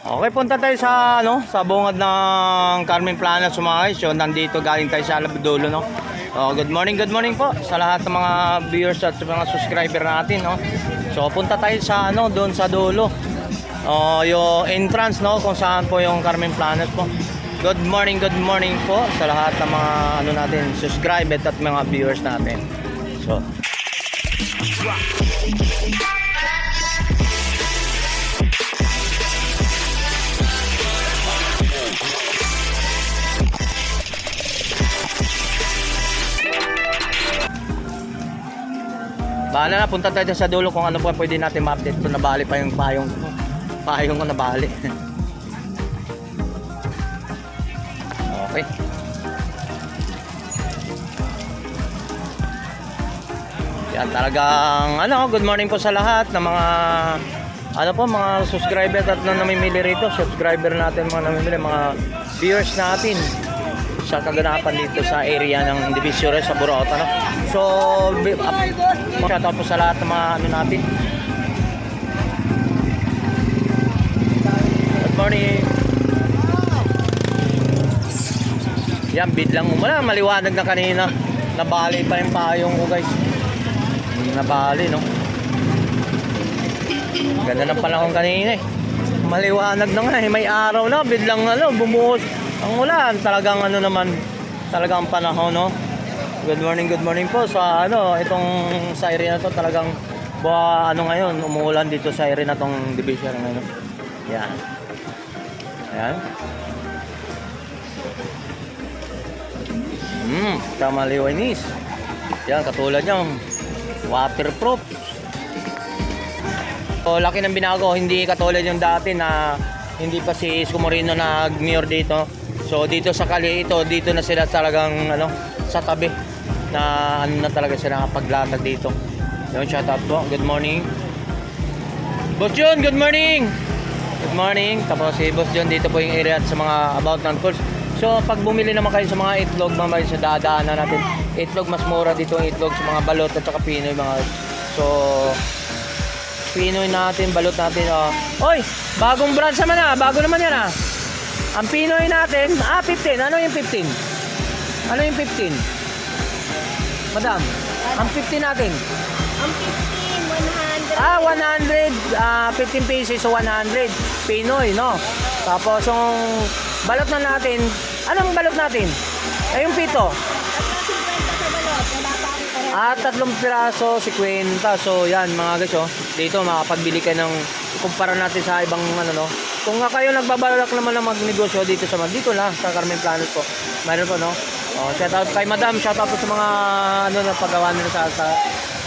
Okay, punta tayo sa ano, sa bungad ng Carmen Plana Sumakay. So, nandito galing tayo sa Alabadulo, no. Oh, good morning, good morning po sa lahat ng mga viewers at sa mga subscriber natin, no. So, punta tayo sa ano, doon sa dulo. Oh, yung entrance, no, kung saan po yung Carmen Planas po. Good morning, good morning po sa lahat ng mga ano natin, subscriber at mga viewers natin. So, Bahala na, punta tayo sa dulo kung ano po pwede natin ma-update kung nabali pa yung payong payong ko nabali. okay. Yan talagang ano, good morning po sa lahat ng mga ano po mga subscriber at na namimili rito, subscriber natin mga namimili, mga viewers natin sa kaganapan dito sa area ng Divisoria sa Burota no. So, bi- up, shout out po sa lahat ng mga ano natin. Good morning. Yan, bidlang umula. Maliwanag na kanina. Nabali pa yung payong ko guys. Nabali no. Ganda ng panahon kanina eh. Maliwanag na nga eh. May araw na. Bidlang ano, bumuhos ang ulan. Talagang ano naman, talagang panahon no. Good morning, good morning po sa ano, itong sa area na to talagang ba ano ngayon, umuulan dito sa area na tong division ngayon. Yan. Ayan. Hmm, tama liwanis. Yan, katulad yan. Waterproof. So, laki ng binago, hindi katulad yung dati na hindi pa si Isko nag-mayor dito. So, dito sa kali ito, dito na sila talagang ano, sa tabi na ano na talaga sila nakapaglatag dito. Yun, shout out po. Good morning. Boss John, good morning! Good morning. Tapos si Boss John dito po yung area sa mga about ng course. So pag bumili naman kayo sa mga itlog mamaya sa dadaanan natin, itlog mas mura dito ang itlog sa mga balot at saka Pinoy mga so Pinoy natin, balot natin oh. Oy, bagong brand naman ah, bago naman yan ah. Ang Pinoy natin, ah 15. Ano yung 15? Ano yung 15? Madam, ang 15 natin. Ang 15, 100. Ah, 100, ah 15 pesos so 100. Pinoy, no? Tapos yung balot na natin, anong balot natin? Ay, yung pito. Tatlong 50 sa balot. Wala pa akong pera. Ah, tatlong piraso, 50. So, yan mga guys, oh. Dito, makapagbili kayo ng, ikumpara natin sa ibang, ano, no. Kung nga kayo nagbabalak naman na magnegosyo dito sa, dito lang, sa Carmen Planet po. Meron po, no. Oh, shout out kay Madam, shout out po sa mga, ano, na paggawa nila sa, sa,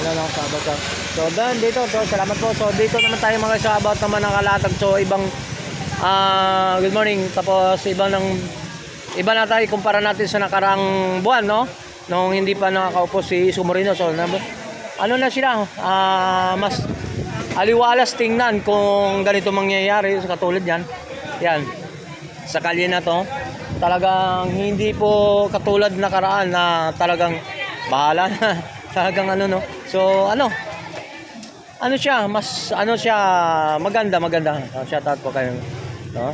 ano, no, sa about, So, doon, dito, so, salamat po. So, dito naman tayo mga sa about naman ng kalatag. So, ibang, ah, good morning. Tapos, ibang ng, iba na tayo kumpara natin sa nakarang buwan, no? Nung hindi pa nakakaupo si Sumorino. So, ano na sila? Ah, mas aliwalas tingnan kung ganito mangyayari sa katulad yan. Yan. Sa kalye na to, talagang hindi po katulad nakaraan na talagang bahala na. talagang ano no. So, ano? Ano siya? Mas ano siya? Maganda, maganda. Uh, shout out po kayo. No?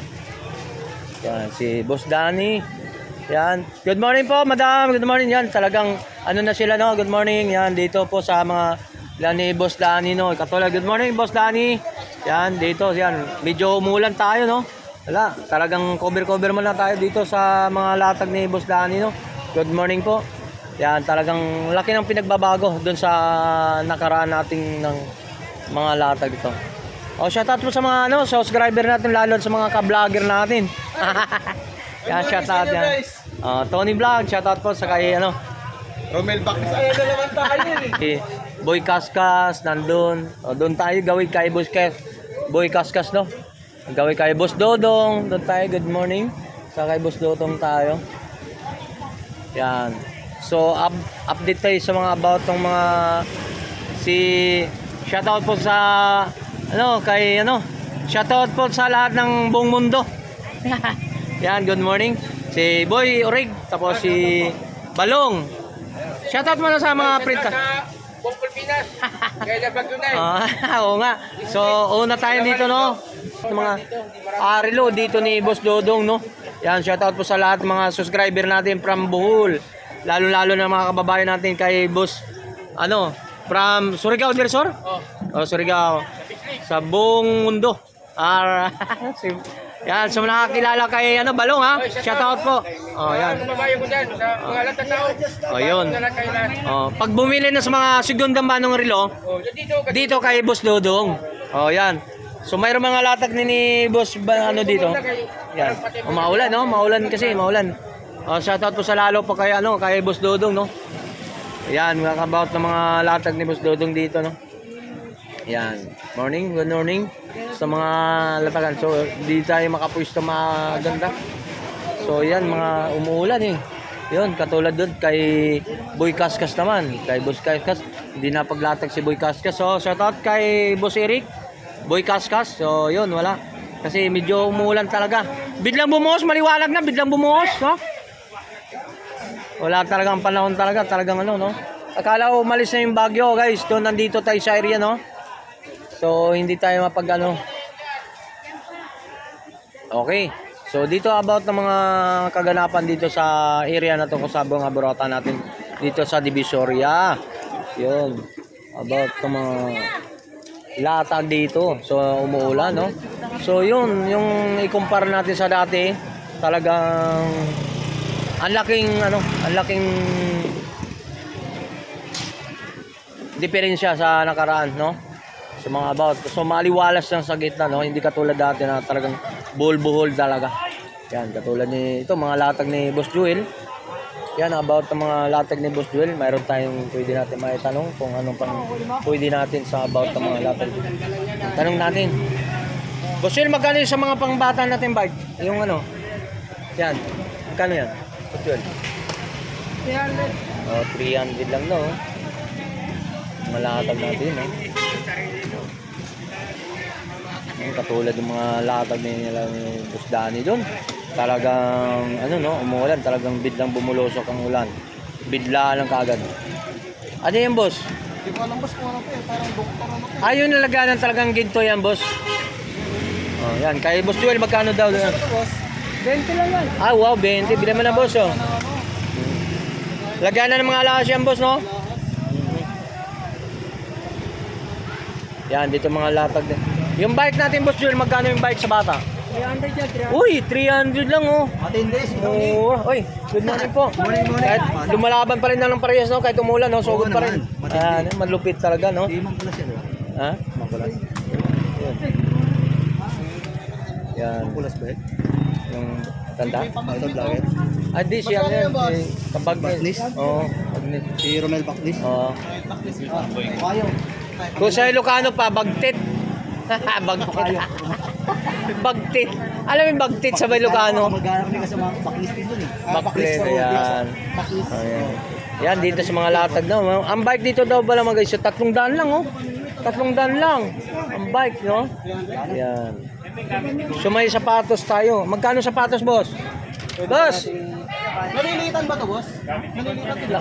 Yan, si Boss Danny. Yan. Good morning po, madam. Good morning. Yan, talagang ano na sila, no? Good morning. Yan, dito po sa mga yan ni Boss Danny, no? Katulad, good morning, Boss Danny. Yan, dito, yan. Medyo umulan tayo, no? Wala, talagang cover-cover muna tayo dito sa mga latag ni Boss Danny, no? Good morning po. Yan, talagang laki ng pinagbabago doon sa nakaraan nating ng mga latag ito. O, shoutout po sa mga ano, subscriber natin, lalo sa mga ka-vlogger natin. yan, shoutout yan. Uh, Tony Vlog, shoutout po sa kay ano, Romel Bakis. Ayan na naman tayo eh. Boy Kaskas, nandun. O, doon tayo, gawin kay Boy Kas Boy Kaskas, no? Gawin kay Boss Dodong. Doon tayo, good morning. Sa kay Boss Dodong tayo. Yan. So, up, update tayo sa mga about ng mga si shoutout po sa ano kay ano shoutout po sa lahat ng buong mundo. Yan, good morning. Si Boy Orig, tapos si Balong. Shoutout mo na sa mga print ka. Buong Pilipinas. Kaya nabag yun na eh. Ah, oo nga. So, una tayo dito, no? Sa mga arilo dito ni Boss Dodong, no? Yan, shoutout po sa lahat mga subscriber natin from Bohol. Lalo-lalo na mga kababayan natin kay Boss, ano, from Surigao, Dirsor? Oh. Oh, Surigao. Sa buong mundo. Ah, yan, mga nakakilala kay ano, Balong, ha? Shoutout po. Oh, yan. Babayo ko dyan? Sa mga lahat ng tao. Oh, yun. Oh, pag bumili na sa mga segundang manong relo, Oh, dito. dito kay Boss Dodong. Oh, yan. So mayroong mga latag ni, ni Boss ba, ano dito? Yan. Oh, maulan, no? Maulan kasi, maulan. Oh, shoutout po sa lalo po kay ano, kay Boss Dodong, no? Yan, mga about ng mga latag ni Boss Dodong dito, no? Yan. Morning, good morning sa mga latagan. So, di tayo makapwisto maganda. So, yan, mga umuulan eh. Yun, katulad doon kay Boy Kaskas naman. Kay Boss Kaskas, hindi na paglatag si Boy Kaskas. So, shoutout kay Boss Eric, Boy Kaskas. So, yun, wala. Kasi medyo umuulan talaga. Biglang bumuhos, maliwanag na, biglang bumuhos, no? Wala talagang panahon talaga, talagang ano, no? Akala umalis na yung bagyo, guys. Doon nandito tayo sa area, no? So, hindi tayo mapag ano. Okay. So, dito about ng mga kaganapan dito sa area na to kung sabi nga burota natin dito sa Divisoria. Yun. About ng mga latag dito. So, umuulan, no? So, yun. Yung ikumpara natin sa dati, talagang ang laking, ano, ang laking diferensya sa nakaraan, no? Sa mga about. So, maliwalas lang sa gitna, no? Hindi katulad dati na talagang buhol-buhol talaga. Yan, katulad ni, ito, mga latag ni Boss Jewel. Yan, about ng mga latag ni Boss Jewel, mayroon tayong pwede natin maitanong kung anong pang pwede natin sa about ng mga latag. Tanong natin. Boss Jewel, magkano sa mga pangbata natin bike? Yung ano? Yan. Magkano yan? Boss Jewel? 300. Oh, 300 lang, no? Malatag natin, no? Yung katulad ng mga latag ni nila ni Boss Danny doon. Talagang, ano no, umuulan. Talagang bidlang bumulosok ang ulan. Bidla lang kagad. Ano yan, boss? Hindi ko alam boss kung ano po eh. Parang doktor ano po. Ayun nalaganan talagang ginto yan, boss. Oh, yan. Kay Boss Joel, magkano daw? Ito boss. 20 lang yan. Ah, wow, 20. Bila mo na, boss, oh. Laganan ng mga alas yan, boss, no? Yan, dito mga latag din. Yung bike natin, boss Joel, magkano yung bike sa bata? 300 yan, 300. Uy, 300 lang, oh. Matindi, si Oo. Uy, good morning po. Morning, morning. Kahit lumalaban pa rin na ng parehas, no? Kahit umulan, no? Sugod pa rin. naman, matindi. Ayan, malupit talaga, no? Di man pala siya, di ba? Ha? Makulas. Yan. Yan. Makulas ba eh? Yung tanda? Ah, ito vlogger. Ah, di siya yan. Si Kabag Backlist? Oo. Bagnet. Si Romel Baclis. Oo. Kayo. Kung sa Ilocano pa, bagtit. Bagtit. bagtit. Alam mo yung bagtit sa Ilocano? Mag-aaral kami kasi mga backlist din dun eh. Ah, for ayan. Backlist. Ayan. Yan, dito sa mga latag na. Ang bike dito daw pala mga guys, tatlong daan lang, oh. Tatlong daan lang. Ang bike, no? Yan. So may sapatos tayo. Magkano sapatos, boss? Boss! Nalilitan ba to, boss? Nalilitan to?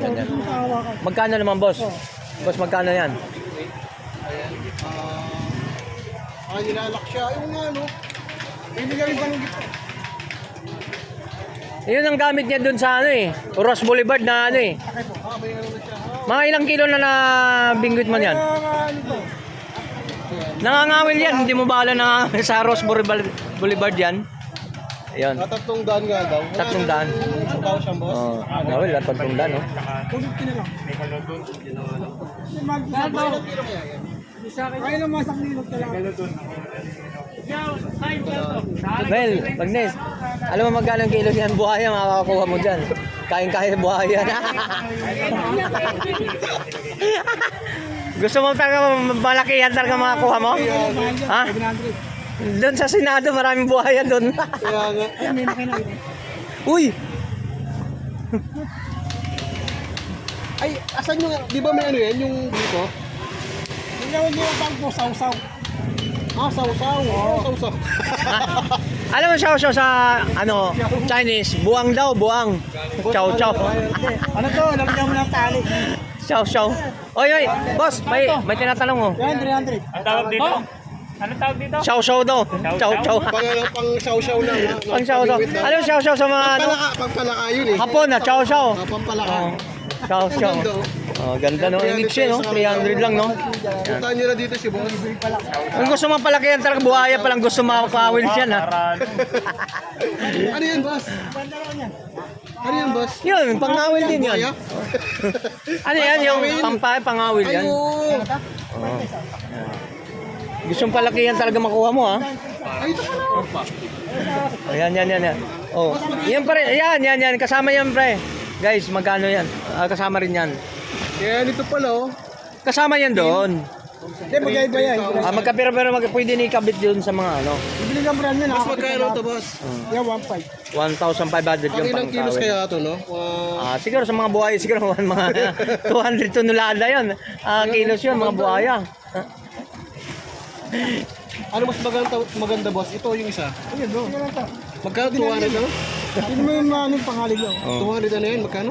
Yan, yan. Magkano naman, boss? Boss, magkano yan? Ah, ah, nilalak siya. Yung ano, hindi ka rin ba nung Yun ang gamit niya dun sa ano eh. Ross Boulevard na ano eh. Ah, may ano na siya. Ah, Mga ilang kilo na na bingwit man yan? ano? Nangangawil yan. Hindi mo bahala na sa Ross Boulevard, Boulevard yan. Ayun. Ah, tatlong daan nga daw. Wala Tatlong daan. Tao siyang boss. Oh, ngawil at tatlong daan, no? Kaya lang masak nilog ka lang. Mel, Magnes, alam mo magkano ang kilo niyan buhaya, makakakuha mo dyan. Kain-kaya buhaya na. Gusto mo talaga malaki yan talaga makakuha mo? Ha? Doon sa Senado, maraming buhaya doon. Kaya nga. Uy! Ay, asan yung, di ba may ano yan, yung dito? Yung yung yung pang po, sausaw. Ah, sausaw. Oh. sausaw. Alam mo siya siya sa ano, Chinese, buwang daw, buwang. Chow chow. ano to, nabigyan mo ng tali. Chow chow. Oy, oy, boss, may may tinatanong mo. Yan, 300. Ang tawag dito? Ano tawag dito? Chow chow daw. Chow chow. Pang, pang saw-saw lang. ha? Pang chow chow. Lang. Ano chow chow sa mga ano? Pampalaka, pampalaka yun eh. Hapon na chow chow. Ah, pampalaka. Chow. Ganda, oh. Oh, ganda no. English eh, no? 300 lang, no? Puntahan nyo na dito si boss. Kung gusto mo palakihan talaga buhaya pa lang gusto makakawil siya na. Ano yan, boss? Ano yan, boss? Yun, pangawil din yun. Ano yan, yung pampay, pangawil yan. Oh. Gusto mong palakihan talaga makuha mo, ha? Ay, ito pala. Ayan, yan, yan, yan. Oh, yan pa rin. Ayan, yan, yan. Kasama yan, pre. Guys, magkano yan? Ah, kasama rin yan. Kaya nito pala, oh. Kasama yan doon. Hindi, magkaiba yan. Ah, magkapira pero mag pwede ni ikabit yun sa mga ano. Bibili ka brand yan. Mas magkano ito, boss? Hmm. Yan, 1.5. 1,500 yung Ang ilang kilos kaya ito, no? Wow. Ah, siguro sa mga buhaya, siguro mga 200 tonelada yun. Ah, kilos yun, mga buhaya. Ano mas maganda, maganda boss? Ito yung isa. Ayun, no? Magkano 200 ano? Sino mo yung mga anong pangalan nyo? Oh, 200 ano yan? Magkano?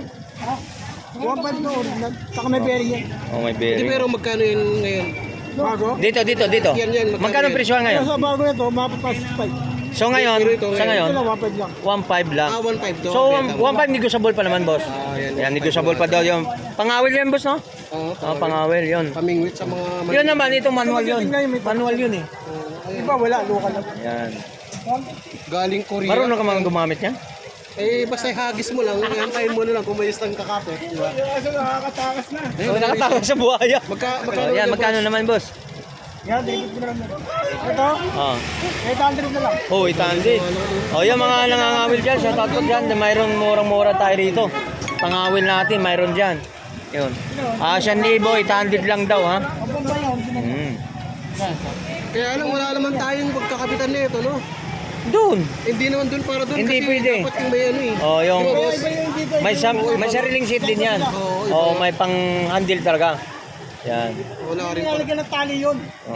1.5 na original. Saka may bearing yan. oh may Hindi bearing. pero magkano yun ngayon? Bago. Dito, dito, dito. Yan, yan, magkano presyo ngayon? Sa bago ito, mapapasok 5. So ngayon, ito sa ngayon. ngayon, Ito lang, 1.5 lang. 1.5 lang. Ah, 1.5 to. So, Benta mo. 1.5 negotiable pa naman, boss. Ah, yan. Yan, negotiable pa daw yung pangawil yan, boss, no? Oo, Oh, pangawil yun. Pamingwit sa mga... Yun naman, itong manual yun. Manual yun eh. Iba wala, local lang. Yan. Galing Korea. Marunong ka mga gumamit niya? Eh, basta hagis mo lang. Antayin mo na lang kung may isang kakapit. Di ba? Kaso nakakatakas na. So, nakatawag sa buhaya. Magka, magkano Oh, yan, yan, magkano naman, boss? Yan, dikit ko na lang. Ito, Oh. 800 na lang. Oh, itandi. Oh, yung mga nangangawil dyan, shout out ko dyan. Mayroon murang-mura tayo rito. Pangawil natin, mayroon dyan. Yun. Ah, 1,000, 800 lang daw, ha? Yan. Hmm. Kaya lang, wala naman tayong pagkakapitan nito, no? Doon. Hindi naman dun para dun. Hindi kasi pwede. dapat yung may ano eh. Oh, yung... Di ba, boss? Yung. May, sam, may sariling seat din yan. Oo, iba. Oh, may pang-handle talaga. Yan. Wala rin pala. Nilalagyan ng tali yun. Oh.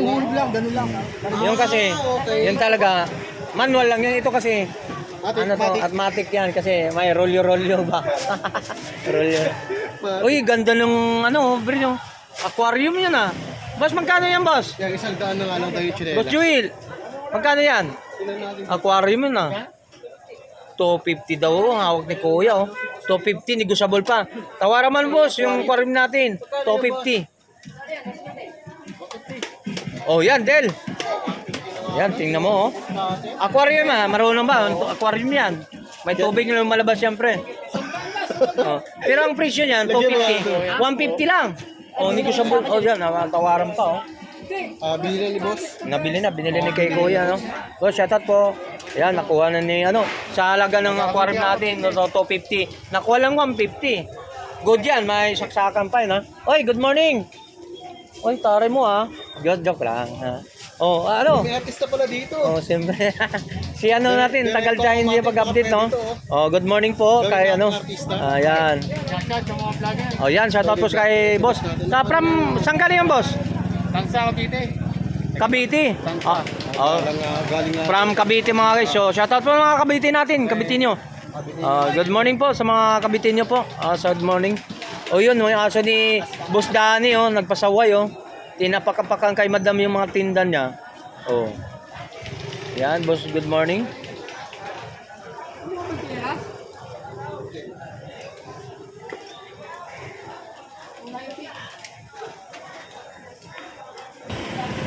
Mahulog lang, ganun lang. Yung kasi, okay. yun talaga, manual lang yan. Ito kasi, Matic, ano to, matic. automatic yan kasi may rolyo-rolyo ba? rolyo. Uy, ganda ng ano, bro. Aquarium yan ah. Boss, magkano yan, boss? Yung isang daan na nga lang tayo chinela. Boss Jewel, magkano yan? Aquarium yun ah. 250 daw ang hawak ni Kuya oh. 250 negotiable pa. Tawaran man boss yung aquarium natin. 250. Oh, yan Del. Yan, tingnan mo oh. Aquarium ah, marunong ba? Aquarium yan. May tubig na lumalabas siyempre. Oh. Pero ang presyo niyan, 250. 150 lang. Oh, negotiable. Oh, yan, ah, tawaran pa oh. Ah, bili na ni boss. Nabili na, binili ni kay Kuya, no? So, shoutout po. Ayan, nakuha na ni, ano, sa halaga ng aquarium natin, no, so, 250. Nakuha lang 150. Good yan, may saksakan pa yun, ha? Oy, good morning! Oy, taray mo, ha? Joke, joke lang, ha? Oh, ano? May artista pala dito. Oh, siyempre. si ano natin, tagal tayo hindi pag-update, no? Oh, good morning po kay ano. Ayan. Oh, yan, shoutout po kay boss. Sa from, saan ka boss? Tangsa Cavite. Cavite. Ah, oh, Galing, ah, galing nga. from Cavite mga guys. So, shoutout po mga Cavite natin, Cavite nyo. Ah, good morning po sa mga Cavite nyo po. Ah, so good morning. O yun, yung aso ni Boss Danny, oh, nagpasaway, oh. Tinapakapakan kay madam yung mga tinda niya. Oh. Yan, boss, good morning.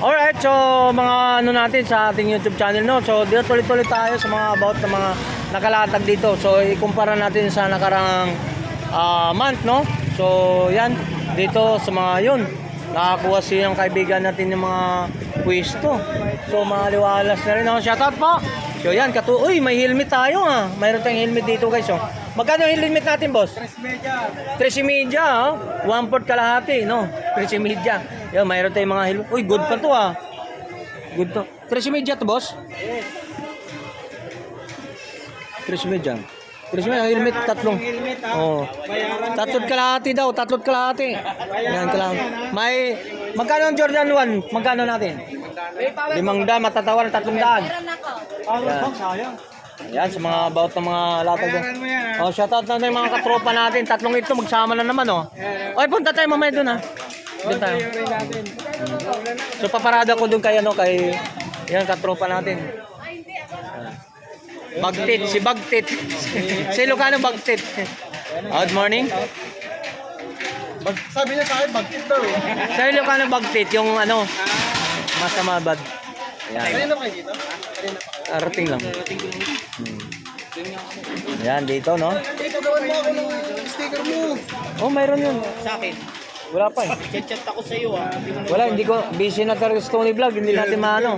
Alright, so mga ano natin sa ating YouTube channel no. So dito tuloy-tuloy tayo sa mga about ng mga nakalatag dito. So ikumpara natin sa nakarang ah, month no. So yan dito sa mga yun. Nakakuha siyang kaibigan natin ng mga pwesto. So mga liwalas na rin. Oh, shoutout po. So yan, katu Uy, may helmet tayo ah. Mayroon tayong helmet dito guys. Oh. Magkano yung helmet natin, boss? 13 media, oh. One port kalahati, no? 13 media. Yan, mayroon tayong mga helmet. Uy, good pa to, ah. Good to. 13 media to, boss? 13 media. 13 media, helmet, tatlong. Oh. Tatlong kalahati daw, tatlong kalahati. Yan, kalahati. May, magkano ang Jordan 1? Magkano natin? Limang daan, matatawa ng tatlong daan. Yan. Yan, sa mga about ng mga latag. Oh, shoutout natin yung mga katropa natin. Tatlong ito, magsama na naman, oh. Oy, punta tayo mamaya doon, ha. Doon tayo. So, paparada ko doon kay, ano, kay, yan, katropa natin. Bagtit, si Bagtit. si Lucano Bagtit. Good morning. Bag, sabi niya sa akin, bagtit daw eh. Sa Lucano Bagtit, yung ano, masama bad. Yan. Kanina pa kayo dito? Arating lang. Hmm. Yan, dito, no? Dito, gawan mo ako ng sticker mo. Oh, mayroon yun. Sa akin. Wala pa eh. Chat-chat ako sa iyo ah. Hindi mo Wala, hindi ko, busy na talaga sa Tony Vlog, hindi natin maano.